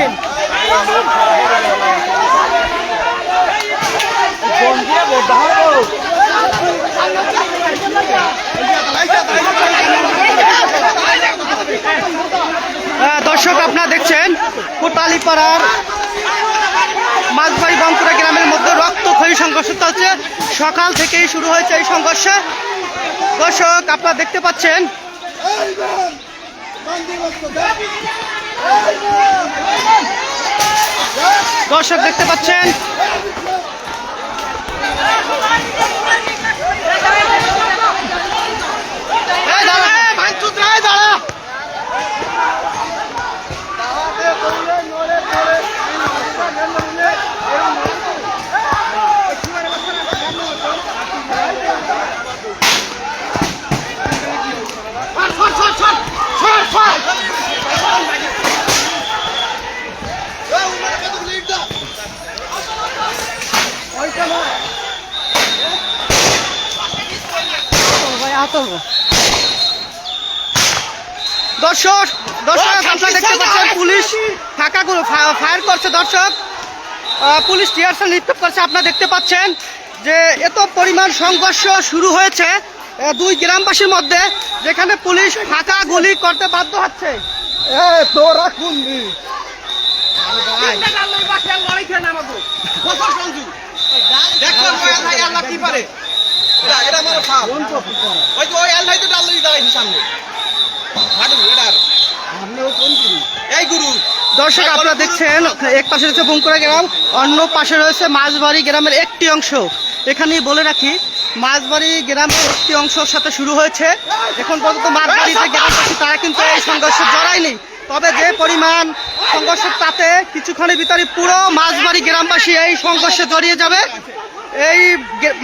লিখতেন আহ, দর্শক আপনারা দেখছেন কোটালিপাড়ার মাঝবাড়ি বামপুরা গ্রামের মধ্যে রক্ত রক্তক্ষয়ী সংঘর্ষ চলছে। সকাল থেকেই শুরু হয়েছে এই সংঘর্ষ। দর্শক আপনারা দেখতে পাচ্ছেন দর্শক দেখতে পাচ্ছেন এই দাঁড়া, এই ভাঙচুর, এই দাঁড়া। দর্শক দর্শক আপনারা দেখতে পাচ্ছেন পুলিশ ফাঁকা ফায়ার করছে দর্শক। পুলিশ টিয়ারসেল নিক্ষেপ করছে আপনারা দেখতে পাচ্ছেন যে এত পরিমাণ সংঘর্ষ শুরু হয়েছে দুই গ্রামবাসীর মধ্যে যেখানে পুলিশ ফাঁকা গুলি করতে বাধ্য হচ্ছে। তোরা দর্শক আপনারা দেখছেন এক পাশে রয়েছে বঙ্কুড়া গ্রাম অন্য পাশে রয়েছে মাঝবাড়ি গ্রামের একটি অংশ। এখানেই বলে রাখি মাঝবাড়ি গ্রামের একটি অংশের সাথে শুরু হয়েছে। এখন পর্যন্ত মাঝবাড়ি যে গ্রামবাসী তারা কিন্তু এই সংঘর্ষে তবে যে পরিমাণ সংঘর্ষ, তাতে কিছুক্ষণের ভিতরে পুরো মাঝবাড়ি গ্রামবাসী এই সংঘর্ষে জড়িয়ে যাবে। এই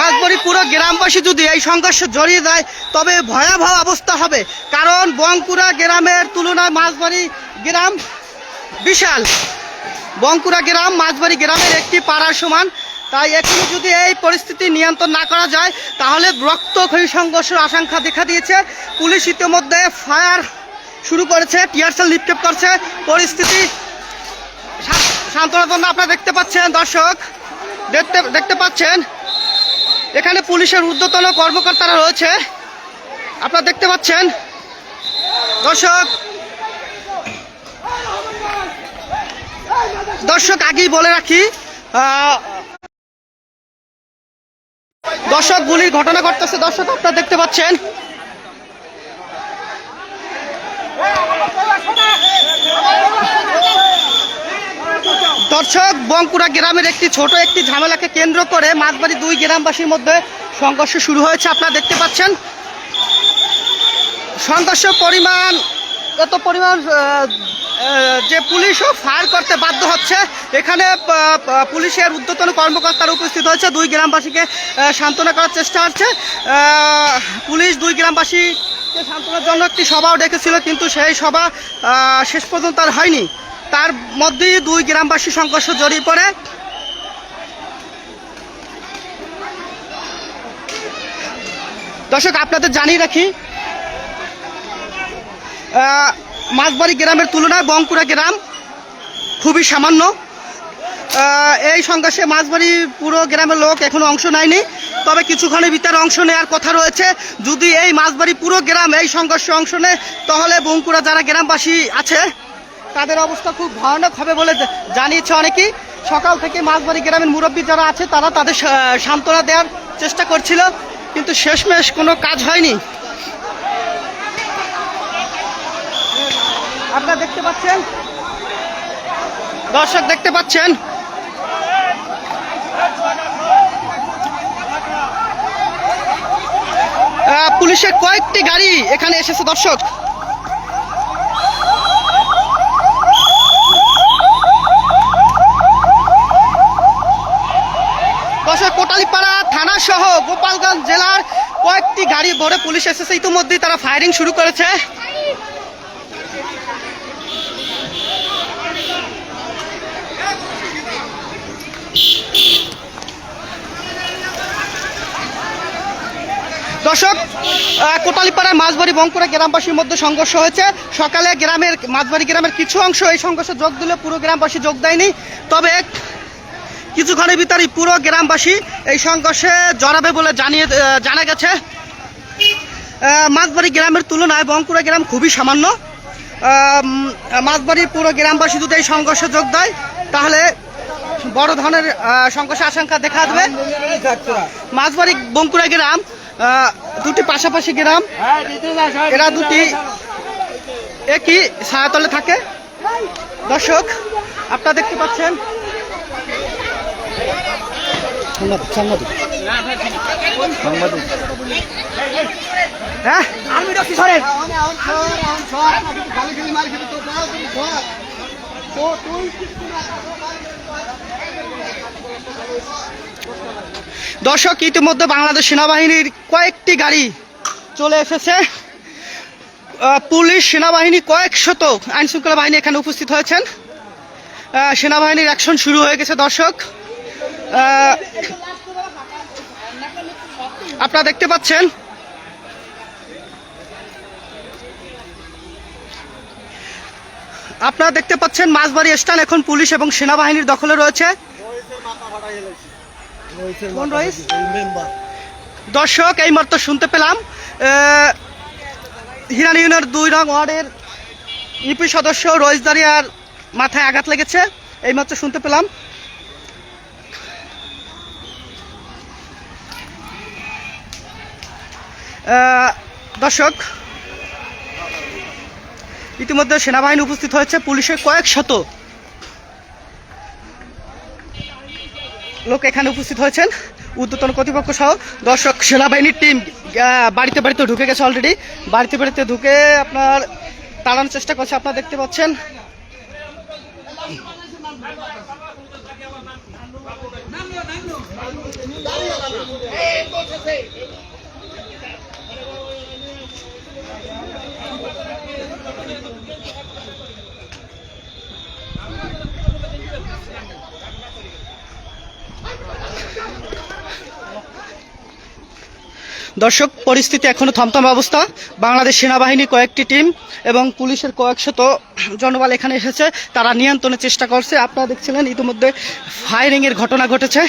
মাঝবাড়ি পুরো গ্রামবাসী যদি এই সংঘর্ষে জড়িয়ে যায়, তবে ভয়াবহ অবস্থা হবে। কারণ বঙ্কুড়া গ্রামের তুলনায় মাঝবাড়ি গ্রাম বিশাল। বঙ্কুড়া গ্রাম মাঝবাড়ি গ্রামের একটি পাড়ার সমান। তাই এখনও যদি এই পরিস্থিতি নিয়ন্ত্রণ না করা যায়, তাহলে রক্তক্ষয়ী সংঘর্ষের আশঙ্কা দেখা দিয়েছে। পুলিশ ইতিমধ্যে ফায়ার শুরু করেছে টিয়ারসেল নিক্ষেপ করছে। পরিস্থিতি সান্ত্বনার জন্য আপনারা দেখতে পাচ্ছেন, দর্শক। দেখতে দেখতে পাচ্ছেন, এখানে পুলিশের ঊর্ধ্বতন কর্মকর্তারা রয়েছে। আপনারা দেখতে পাচ্ছেন, দর্শক। দর্শক, আগেই বলে রাখি দর্শক, গুলির ঘটনা ঘটতেছে। দর্শক, আপনারা দেখতে পাচ্ছেন দর্শক বঙ্কুড়া গ্রামের একটি ছোট একটি ঝামেলাকে কেন্দ্র করে মাঝবাড়ি দুই গ্রামবাসীর মধ্যে সংঘর্ষ শুরু হয়েছে, আপনারা দেখতে পাচ্ছেন। সংঘর্ষ পরিমাণ, এত পরিমাণ যে পুলিশও ফায়ার করতে বাধ্য হচ্ছে, এখানে পুলিশের উদ্যতন কর্মকর্তারা উপস্থিত হয়েছে, দুই গ্রামবাসীকে সান্ত্বনা করার চেষ্টা হচ্ছে পুলিশ দুই গ্রামবাসীকে সান্ত্বনার জন্য একটি সভাও ডেকেছিল, কিন্তু সেই সভা শেষ পর্যন্ত আর হয়নি। তার মধ্যেই দুই গ্রামবাসী সংঘর্ষ জড়িয়ে পড়ে। দর্শক, আপনাদের জানিয়ে রাখি মাঝবাড়ি গ্রামের তুলনায় বঙ্কুড়া গ্রাম খুবই সামান্য। এই সংঘর্ষে মাঝবাড়ি পুরো গ্রামের লোক এখনও অংশ নেয়নি। তবে কিছুক্ষণের ভিতরে অংশ নেওয়ার কথা রয়েছে। যদি এই মাঝবাড়ি পুরো গ্রাম এই সংঘর্ষে অংশ নেয়, তাহলে বঙ্কুড়া যারা গ্রামবাসী আছে, তাদের অবস্থা খুব ভয়ানক হবে বলে জানিয়েছে অনেকেই। সকাল থেকে মাঝবাড়ি গ্রামের মুরব্বী যারা আছে, তারা তাদের সান্ত্বনা দেওয়ার চেষ্টা করছিল, কিন্তু শেষমেশ কোনো কাজ হয়নি। আপনারা দেখতে পাচ্ছেন? দর্শক দেখতে পাচ্ছেন? পুলিশের কয়েকটি গাড়ি এখানে এসেছে, দর্শক। দর্শক, কোটালিপাড়া থানা সহ গোপালগঞ্জ জেলার কয়েকটি গাড়ি ভরে পুলিশ এসেছে। ইতিমধ্যেই তারা ফায়ারিং শুরু করেছে। দর্শক কোটালীপাড়ায় মাঝবাড়ি বঙ্কুড়া গ্রামবাসীর মধ্যে সংঘর্ষ হয়েছে। সকালে গ্রামের, মাঝবাড়ি গ্রামের কিছু অংশ এই সংঘর্ষে যোগ দিলে, পুরো গ্রামবাসী যোগ দেয়নি। তবে কিছুক্ষণের ভিতরেই পুরো গ্রামবাসী এই সংঘর্ষে জড়াবে বলে জানিয়ে জানা গেছে। মাঝবাড়ি গ্রামের তুলনায় বঙ্কুড়া গ্রাম খুবই সামান্য। মাঝবাড়ির পুরো গ্রামবাসী যদি এই সংঘর্ষে যোগ দেয়, তাহলে বড় ধরনের সংঘর্ষের আশঙ্কা দেখা দেবে। মাঝবাড়ি বঙ্কুড়া গ্রাম দুটি পাশাপাশি গ্রাম। এরা দুটি একই ছায়াতলে থাকে। দর্শক আপনারা দেখতে পাচ্ছেন। হ্যাঁ? দর্শক, ইতিমধ্যে বাংলাদেশ সেনাবাহিনীর কয়েকটি গাড়ি চলে এসেছে। পুলিশ, সেনাবাহিনী কয়েক আইন শৃঙ্খলা বাহিনী এখানে উপস্থিত হয়েছেন। সেনাবাহিনীর অ্যাকশন শুরু হয়ে গেছে, দর্শক। আপনারা দেখতে পাচ্ছেন। আপনারা দেখতে পাচ্ছেন, মাঝবাড়ি স্টান এখন পুলিশ এবং সেনাবাহিনীর দখলে রয়েছে। দর্শক, এই মাত্র শুনতে পেলাম হিরান ইউনিয়নের দুই নং ওয়ার্ডের ইপি সদস্য রইসদারিয়ার মাথায় আঘাত লেগেছে। এই মাত্র শুনতে পেলাম। দর্শক, ইতিমধ্যে সেনাবাহিনী উপস্থিত হয়েছে, পুলিশের কয়েক শত লোক এখানে উপস্থিত হয়েছেন। উদ্যতন কর্তৃপক্ষ সহ দর্শক সেনাবাহিনীর টিম বাড়িতে বাড়িতে ঢুকে গেছে অলরেডি বাড়িতে বাড়িতে ঢুকে আপনার তাড়ানোর চেষ্টা করছে, আপনারা দেখতে পাচ্ছেন। দর্শক, পরিস্থিতি এখনও থমথম অবস্থা। বাংলাদেশ সেনাবাহিনীর কয়েকটি টিম এবং পুলিশের কয়েকশত জনবল এখানে এসেছে। তারা নিয়ন্ত্রণের চেষ্টা করছে। আপনারা দেখছিলেন, ইতিমধ্যে ফায়ারিং এর ঘটনা ঘটেছে।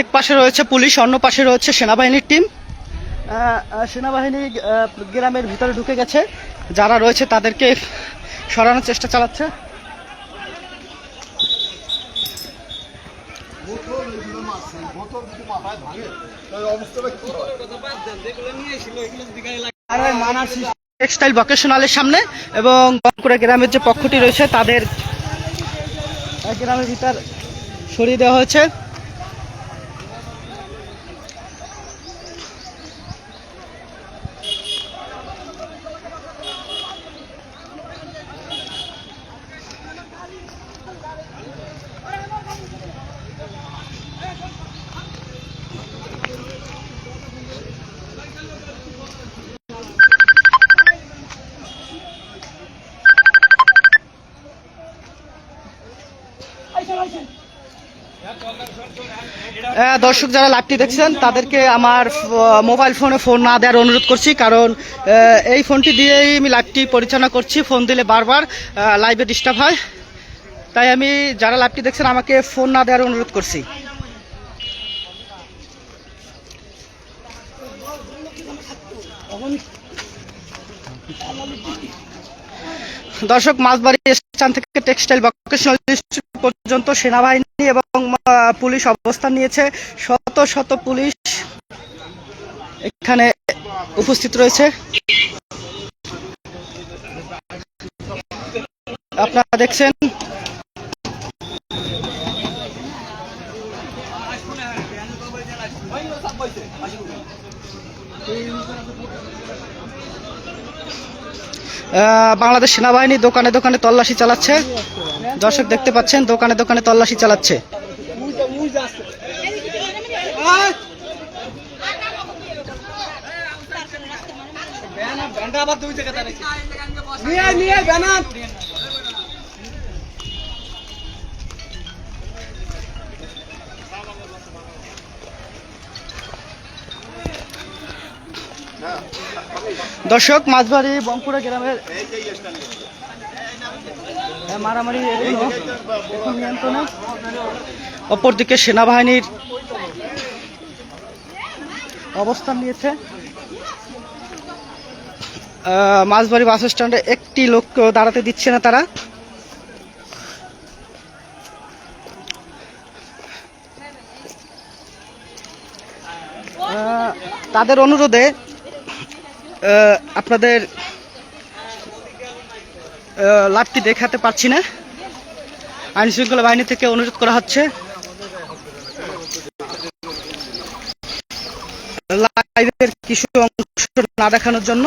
এক পাশে রয়েছে পুলিশ, অন্য পাশে রয়েছে সেনাবাহিনীর টিম। সেনাবাহিনী গ্রামের ভিতরে ঢুকে গেছে। যারা রয়েছে তাদেরকে সরানোর চেষ্টা চালাচ্ছে। টেক্সটাইল ভকেশনালের সামনে এবং বঙ্কুড়া গ্রামের যে পক্ষটি রয়েছে তাদের গ্রামের ভিতর সরিয়ে দেওয়া হয়েছে। দর্শক যারা লাইভটি দেখছেন, তাদেরকে আমার মোবাইল ফোনে ফোন না দেওয়ার অনুরোধ করছি, কারণ এই ফোনটি দিয়েই আমি লাইভটি পরিচালনা করছি ফোন দিলে বারবার লাইভে ডিস্টার্ব হয়। তাই আমি, যারা লাইভটি দেখছেন, আমাকে ফোন না দেওয়ার অনুরোধ করছি। দর্শক মাছবাড়ি স্থান থেকে টেক্সটাইল ভোকেশনাল পর্যন্ত সেনাবাহিনী এবং পুলিশ অবস্থান নিয়েছে। শত শত পুলিশ এখানে উপস্থিত রয়েছে। আপনারা দেখছেন? বাংলাদেশ সেনাবাহিনী দোকানে দোকানে তল্লাশি চালাচ্ছে। দর্শক দেখতে পাচ্ছেন দোকানে দোকানে তল্লাশি চালাচ্ছে। দর্শক, মাঝবাড়ি বঙ্কুড়া গ্রামের মারামারি নিয়ন্ত্রণে। অপরদিকে সেনাবাহিনীর অবস্থান নিয়েছে। মাঝবাড়ি বাস স্ট্যান্ডে একটি লোক দাঁড়াতে দিচ্ছে না তারা। তাদের অনুরোধে আপনাদের লাভটি দেখাতে পারছি না। আইন শৃঙ্খলা বাহিনী থেকে অনুরোধ করা হচ্ছে। কিছু অংশ না দেখানোর জন্য।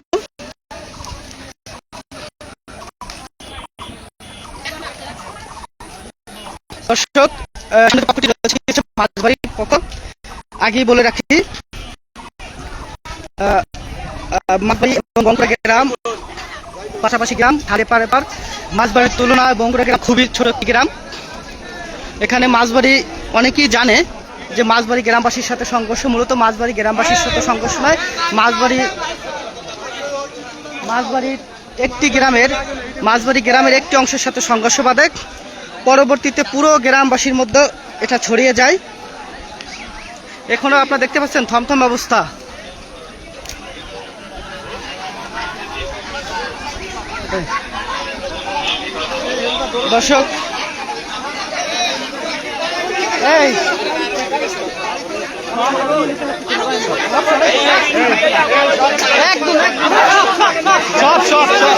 দর্শক আগেই বলে রাখি মাঝবাড়ি এবং বঙ্কুড়া গ্রাম, পাশাপাশি গ্রাম, ধারে পারে পার মাছবাড়ির তুলনায় বঙ্কুড়া গ্রাম খুবই ছোট একটি গ্রাম। এখানে মাছবাড়ি অনেকেই জানে যে মাছবাড়ি গ্রামবাসীর সাথে সংঘর্ষ, মূলত মাছবাড়ি গ্রামবাসীর সাথে সংঘর্ষ নয় মাছবাড়ি মাছবাড়ির একটি গ্রামের মাছবাড়ি গ্রামের একটি অংশের সাথে সংঘর্ষ বাধে। পরবর্তীতে পুরো গ্রামবাসীর মধ্যে এটা ছড়িয়ে যায়। এখনও আপনারা দেখতে পাচ্ছেন থমথম অবস্থা। দর্শক এই। একদম সব সব সব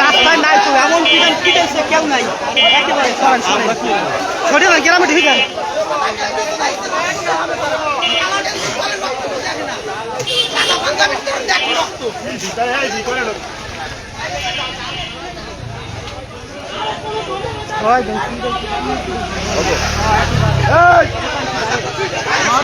রাস্তায় নাই তো এমন পিটান কেউ নাই। একেবারে সরেন ঠিক আছে ওই গ্রামে ওকে তাড়াতাড়ি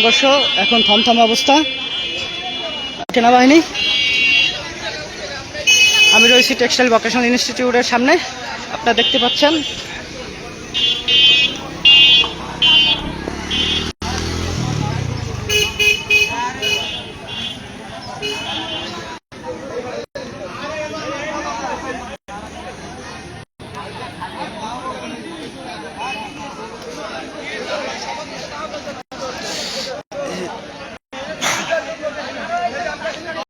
সংঘর্ষ এখন থমথম অবস্থা। সেনাবাহিনী। আমি রয়েছি টেক্সটাইল ভোকেশনাল ইনস্টিটিউটের সামনে। আপনারা দেখতে পাচ্ছেন